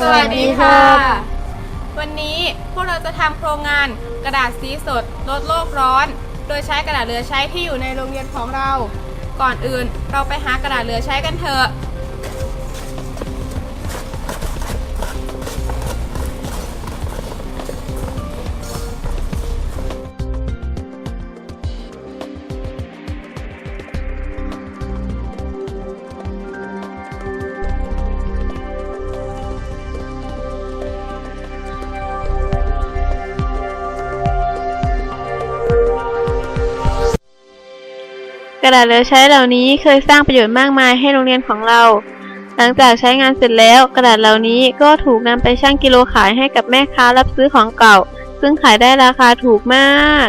สวัสดีค่ะ วันนี้พวกเราจะทำโครงงานกระดาษสีสดลดโลกร้อน โดยใช้กระดาษเหลือใช้ที่อยู่ในโรงเรียนของเรา ก่อนอื่นเราไปหากระดาษเหลือใช้กันเถอะ กระดาษเหลือใช้เหล่านี้เคยสร้างประโยชน์มากมายให้โรงเรียนของเรา หลังจากใช้งานเสร็จแล้ว กระดาษเหล่านี้ก็ถูกนำไปชั่งกิโลขายให้กับแม่ค้ารับซื้อของเก่า ซึ่งขายได้ราคาถูกมาก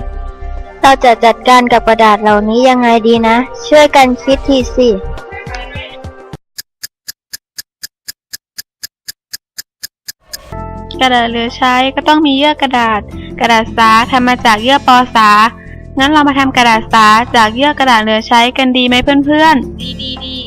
เราจะจัดการกับกระดาษเหล่านี้ยังไงดีนะ ช่วยกันคิดทีสิกระดาษเหลือใช้ก็ต้องมีเยื่อกระดาษ กระดาษสาทำมาจากเยื่อปอสา งั้นเรามาทำกระดาษสาจากเยื่อกระดาษเหลือใช้กันดีไหมเพื่อนๆ ดีดีดี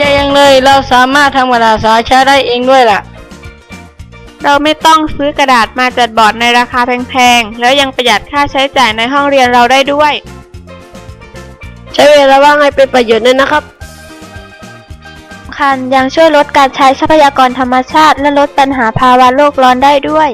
ใหญ่ยังเลย เราสามารถทำกระดาษสาใช้ได้เองด้วยล่ะ เราไม่ต้องซื้อกระดาษมาจัดบอร์ดในราคาแพงๆ แล้วยังประหยัดค่าใช้จ่ายในห้องเรียนเราได้ด้วย ใช้เวลาว่างให้เป็นประโยชน์ด้วยนะครับคันยังช่วยลดการใช้ทรัพยากรธรรมชาติ และลดปัญหาภาวะโลกร้อนได้ด้วย